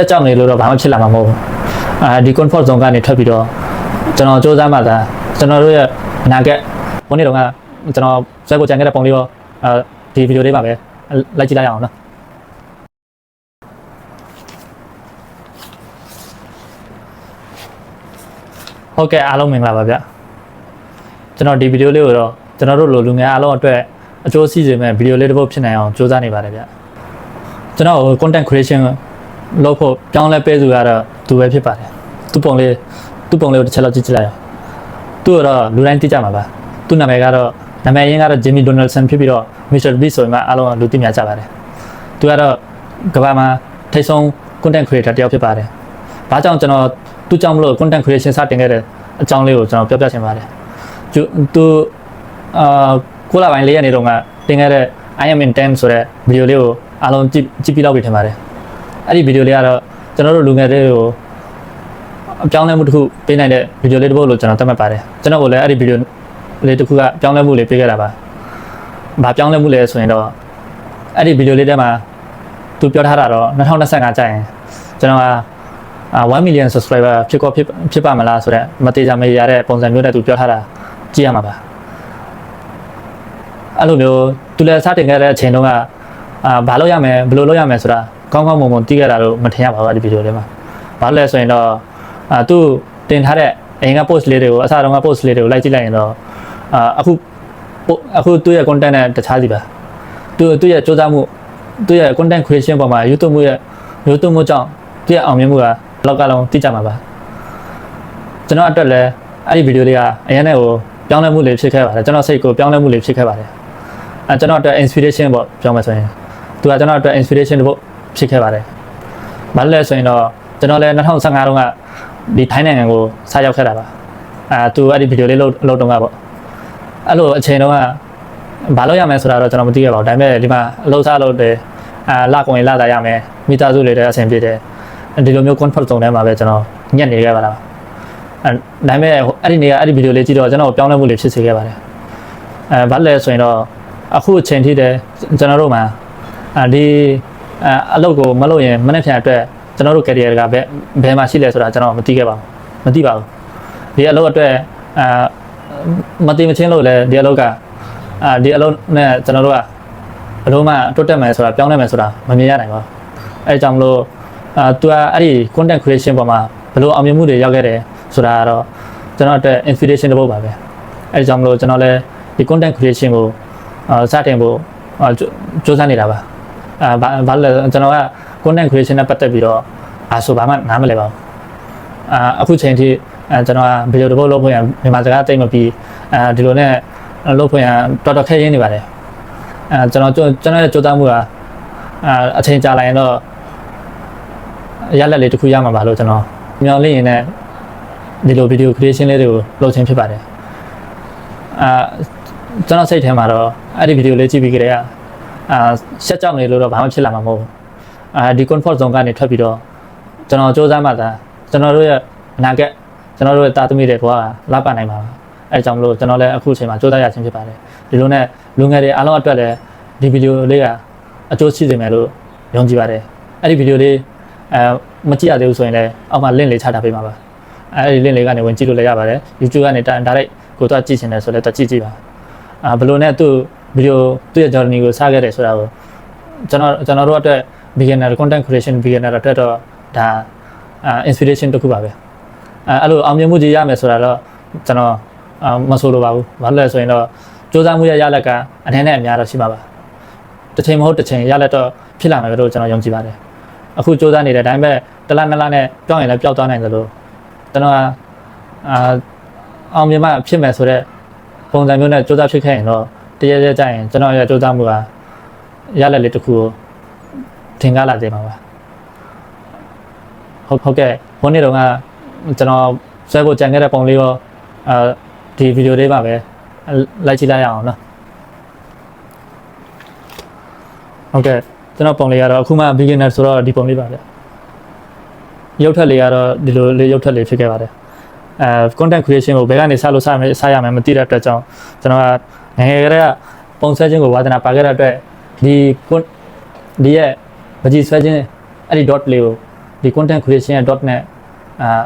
တက်ကြောက်နေလို့တော့ဘာမှဖြစ်လာမှာမဟုတ်ဘူးအာဒီ comfort zone ကနေထွက်ပြီးတော့ကျွန်တော်စူးစမ်းမှသာကျွန်တော်တို့ရဲ့အနာဂတ်ဘုန်းကြီးတော်ကကျွန်တော်ဇက်ကိုကြံခဲ့တဲ့ပုံလေးရောအဲဒီဗီဒီယိုလေးပါပဲလိုက်ကြည့်လိုက်အောင်နော်ဟုတ်ကဲ့အားလုံးမင်္ဂလာပါဗျကျွန်တော်ဒီဗီဒီယိုလေးကိုတော့ကျွန်တော်တို့လိုလူငယ်အားလုံးအတွက်အကျိုးစီးစေမဲ့ဗီဒီယိုလေးတစ်ပုဒ်ဖြစ်နိုင်အောင်ကြိုးစားနေပါတယ်ဗျကျွန်တော် content creation လုပ်ဖို့ပြောင်းလဲပေးသူကတော့သူပဲဖြစ်ပါတယ်သူ့ပုံလေးသူ့ပုံလေးကိုတစ်ချက်လောက်ကြည့်ကြည့်လိုက်အောင်သူ့ကတော့လူတိုင်းသိကြမှာပါသူ့နာမည်ကတော့နာမည်ရင်းကတော့ Jimmy Donaldson ဖြစ်ပြီးတော့ Mr. Beast ဆိုရင်မှအားလုံးကလူသိများကြပါတယ်သူကတော့ကမ္ဘာမှာထိပ်ဆုံး content creator တစ်ယောက်ဖြစ်ပါတယ်ဘာကြောင့်ကျွန်တော်သူ့ကြောင့်မလို့ content creation စတင်ခဲ့တဲ့အကြောင်းလေးကိုကျွန်တော်ပြောပြချင်ပါတယ်သူသူအာကိုလာပိုင်းလေးရက်နေတော့ကတင်ခဲ့တဲ့ I am in 10ဆိုတဲ့ဗီဒီယိုလေးကိုအားလုံးကြည့်ကြည့်ပြီးတော့ပြီထင်ပါတယ် အဲ့ဒီဗီဒီယိုလေးကတော့ကျွန်တော်တို့လူငယ်တွေကိုအပြောင်းလဲမှုတစ်ခုပေးနိုင်တဲ့ဗီဒီယိုလေးတစ်ပုဒ်လို့ကျွန်တော်သတ်မှတ်ပါတယ်ကျွန်တော်ကလည်းအဲ့ဒီဗီဒီယိုလေးတစ်ခုကပြောင်းလဲမှုလေးပေးခဲ့တာပါဘာပြောင်းလဲမှုလဲဆိုရင်တော့အဲ့ဒီဗီဒီယိုလေးထဲမှာသူပြောထားတာတော့2025ကျရင်ကျွန်တော်ကအာ1 million subscriber ဖြစ်ကောဖြစ်ဖြစ်ပါမလားဆိုတော့မသေးချာမရတဲ့ပုံစံမျိုးနဲ့သူပြောထားတာကြည့်ရမှာပါအဲ့လိုမျိုးသူလည်းစတင်ခဲ့တဲ့အချိန်တုန်းက အာဘာလို့ရမယ်ဘယ်လိုလုပ်ရမယ်ဆိုတာကောင်းကောင်းမွန်မွန်သိခဲ့တာလို့မထင်ရပါဘူးအဲ့ဒီဗီဒီယိုလေးမှာဘာလို့လဲဆိုရင်တော့အာသူတင်ထားတဲ့အရင်က post လေးတွေကိုအစားတုန်းက post လေးတွေကိုလိုက်ကြည့်လိုက်ရင်တော့အာအခု po- အခုသူ့ရဲ့ content နဲ့တခြားစီပါသူသူ့ရဲ့စူးစမ်းမှုသူ့ရဲ့ content creation ပေါ်မှာ YouTube မှုရဲ့ YouTube မှုကြောင့်သူ့ရဲ့အောင်မြင်မှုကဘယ်လောက်ကလုံးသိကြမှာပါကျွန်တော်အတွက်လည်းအဲ့ဒီဗီဒီယိုလေးကအရင်နဲ့ကိုပြောင်းလဲမှုလေးဖြစ်ခဲ့ပါတယ်ကျွန်တော်စိတ်ကိုပြောင်းလဲမှုလေးဖြစ်ခဲ့ပါတယ်အဲကျွန်တော်အတွက် inspiration ပေါ့ပြောမယ်ဆိုရင် သူကကျွန်တော်အတွက် inspiration တစ်ပုဒ်ဖြစ်ခဲ့ပါတယ်ဘာလို့လဲဆိုရင်တော့ကျွန်တော်လည်း2015တုန်းကဒီထိုင်းနိုင်ငံကိုစရောက်ခဲ့တာပါအာသူအဲ့ဒီဗီဒီယိုလေးလုပ်လုပ်တော့ကပေါ့အဲ့လိုအချိန်တုန်းကဘာလို့ရမယ်ဆိုတာတော့ကျွန်တော်မသိခဲ့ပါဘူးဒါပေမဲ့ဒီမှာအလုပ်စားလုပ်တယ်အာလကုန်ရင်လသာရမယ်မိသားစုလေးတွေအဆင်ပြေတယ်ဒီလိုမျိုး comfort zone ထဲမှာပဲကျွန်တော်ညက်နေခဲ့ပါလားအဲဒါပေမဲ့အဲ့ဒီနေကအဲ့ဒီဗီဒီယိုလေးကြည့်တော့ကျွန်တော်ပြောင်းလဲမှုလေးဖြစ်စေခဲ့ပါတယ်အဲဘာလဲဆိုရင်တော့အခုအချိန်ထိတယ်ကျွန်တော်တို့မှာအာ ဒီအာအလုပ်ကိုမလုပ်ရင်မနေ့ဖြန်အတွက်ကျွန်တော်တို့ career ကဘယ်ဘယ်မှာရှိလဲဆိုတာကျွန်တော်မသိခဲ့ပါဘူးမသိပါဘူးဒီအလုပ်အတွက်အာမသိမချင်းလို့လည်းဒီအလုပ်ကအာဒီအလုပ်နဲ့ကျွန်တော်တို့ကအလုံးမတွတ်တက်မယ်ဆိုတာပြောင်းလဲမယ်ဆိုတာမမြင်ရနိုင်ပါဘူးအဲဒါကြောင့်မလို့အာသူကအဲ့ဒီ content creation ပေါ်မှာဘယ်လိုအောင်မြင်မှုတွေရောက်ခဲ့တယ်ဆိုတာကတော့ကျွန်တော်အတွက် inspiration တစ်ပုဒ်ပါပဲအဲဒါကြောင့်မလို့ကျွန်တော်လည်းဒီ content creation ကိုအာစတင်ဖို့အာကြိုစူးစမ်းနေတာပါ အာဘာဘာလဲကျွန်တော်က content creation နဲ့ပတ်သက်ပြီးတော့အာဆိုဘာမှနားမလည်ပါဘူးအာအခုချိန်ထိအဲကျွန်တော်ကဗီဒီယိုတစ်ပုဒ်လုပ်ဖို့ရန်မြန်မာစကားတိတ်မပြီးအာဒီလိုနဲ့လုပ်ဖို့ရန်တော်တော်ခက်ရင်းနေပါတယ်အဲကျွန်တော်ကျွန်တော်ရဲ့ကြိုးစားမှုကအာအချိန်ကြာလာရင်တော့ရလက်လေးတစ်ခုရမှာပါလို့ကျွန်တော်မျှော်လင့်ရင်လည်းဒီလိုဗီဒီယို creation လေးတွေကိုလုပ်ခြင်းဖြစ်ပါတယ်အာကျွန်တော်စိတ်ထဲမှာတော့အဲ့ဒီဗီဒီယိုလေးကြည့်ပြီးကြတဲ့ အာရှက်ကြောက်နေလို့တော့ဘာမှဖြစ်လာမှာမဟုတ်ဘူးအာဒီ comfort zone ကနေထွက်ပြီးတော့ကျွန်တော်စူးစမ်းမှသာကျွန်တော်တို့ရဲ့အနာဂတ်ကျွန်တော်တို့ရဲ့တာသမီတွေဘဝကလာပနိုင်ပါပါအဲဒါကြောင့်မလို့ကျွန်တော်လည်းအခုအချိန်မှာစူးစမ်းရခြင်းဖြစ်ပါတယ်ဒီလိုနဲ့လူငယ်တွေအားလုံးအတွက်လည်းဒီဗီဒီယိုလေးကအကျိုးရှိစေမယ်လို့ယုံကြည်ပါတယ်အဲ့ဒီဗီဒီယိုလေးအဲမကြည့်ရသေးဘူးဆိုရင်လည်းအောက်မှာ link လေးချထားပေးပါပါအဲဒီ link လေးကနေဝင်ကြည့်လို့လည်းရပါတယ် YouTube ကနေ direct ကိုတော့ကြည့်ချင်တယ်ဆိုလည်းတော့ကြည့်ကြည့်ပါအာဘယ်လိုနဲ့သူ့ ဗီဒီယိုသူ့ရဲ့ journey ကိုစခဲ့တယ်ဆိုတာကိုကျွန်တော်ကျွန်တော်တို့အတွက် beginner content creation beginner အတွက်တော့ဒါအာ inspiration တစ်ခုပါပဲအဲအဲ့လိုအောင်မြင်မှုကြီးရမယ်ဆိုတာတော့ကျွန်တော်အာမဆိုလိုပါဘူးဘာလို့လဲဆိုရင်တော့စူးစမ်းမှုရရလက်ကအထင်းနဲ့အများတော့ရှိမှာပါတစ်ချိန်မဟုတ်တစ်ချိန်ရလက်တော့ဖြစ်လာမယ်လို့ကျွန်တော်ယုံကြည်ပါတယ်အခုစူးစမ်းနေတဲ့အတိုင်းပဲတစ်လနှစ်လနဲ့ပြောင်းရင်လည်းပျောက်သွားနိုင်တယ်လို့ကျွန်တော်ကအာအောင်မြင်မှဖြစ်မယ်ဆိုတော့ပုံစံမျိုးနဲ့စူးစမ်းဖြစ်ခဲ့ရင်တော့ တရရက်ကြရင်ကျွန်တော်ရဲ့စူးစမ်းမှုကရလက်လေးတစ်ခုကိုထင်ကားလာသေးမှာပါဟုတ်ဟုတ်ကဲ့ဘုန်းနေတော့ကကျွန်တော်ဆွဲဖို့ကြံခဲ့တဲ့ပုံလေးရောအဲဒီဗီဒီယိုလေးပါပဲလိုက်ကြည့်လိုက်ရအောင်နော်ဟုတ်ကဲ့ကျွန်တော်ပုံလေးကတော့အခုမှ beginner ဆိုတော့ဒီပုံလေးပါဗျရုပ်ထက်လေးကတော့ဒီလိုလေးရုပ်ထက်လေးဖြစ်ခဲ့ပါတယ်အဲ content creation ကိုဘယ်ကနေစလို့စမယ်စရမယ်မသိတဲ့အတွက်ကြောင့်ကျွန်တော်က ငယ်ငယ်ကတည်းကပုံဆွဲခြင်းကိုဝါသနာပါခဲ့တဲ့အတွက်ဒီ con- ဒီရဲ့မကြည့်ဆွဲခြင်းအဲ့ဒီ dot လေးကိုဒီ content creation ရဲ့ dot net အာ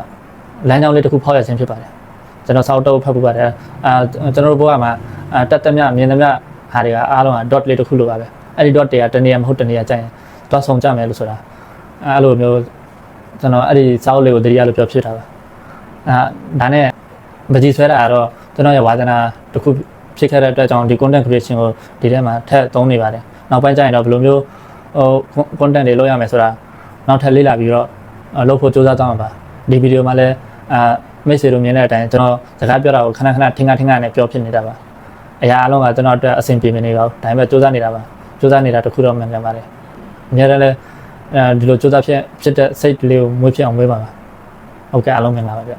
လမ်းကြောင်းလေးတစ်ခုဖောက်ရခြင်းဖြစ်ပါတယ်ကျွန်တော်စောက်တော့ဖတ်ဖို့ပါတယ်အာကျွန်တော်တို့ဘက်ကမှာအာတက်တက်မြမြင်သမျှဟာတွေကအားလုံးက dot လေးတစ်ခုလိုပါပဲအဲ့ဒီ dot တွေကတနေရာမဟုတ်တနေရာကျရင်သွားဆောင်ကြမယ်လို့ဆိုတာအဲ့လိုမျိုးကျွန်တော်အဲ့ဒီစောက်လေးကိုတတိယလို့ပြောဖြစ်တာပါအာဒါနဲ့မကြီးဆွဲတာကတော့ကျွန်တော်ရဲ့ဝါသနာတစ်ခု ဖြစ်ခဲ့တဲ့အတွက်ကြောင့်ဒီ content creation ကိုဒီထဲမှာထည့်သုံးနေပါတယ်နောက်ပိုင်းကျရင်တော့ဘယ်လိုမျိုးဟို content တွေလုပ်ရမယ်ဆိုတာနောက်ထပ်လေ့လာပြီးတော့လုပ်ဖို့စူးစမ်းကြမှာပါဒီဗီဒီယိုမှာလည်းအာမိတ်ဆွေတို့မြင်တဲ့အတိုင်းကျွန်တော်စကားပြောတာကိုခဏခဏထင်ခါထင်ခါနဲ့ပြောဖြစ်နေတာပါအရာအလုံးကကျွန်တော်အတွက်အဆင်ပြေမနေပါဘူးဒါပေမဲ့စူးစမ်းနေတာပါစူးစမ်းနေတာတခုတော့မှန်ကန်ပါတယ်အများတန်းလည်းအဲဒီလိုစူးစမ်းဖြစ်ဖြစ်တဲ့စိတ်လေးကိုမွေးဖြစ်အောင်မွေးပါပါဟုတ်ကဲ့အားလုံးမင်္ဂလာပါဗျ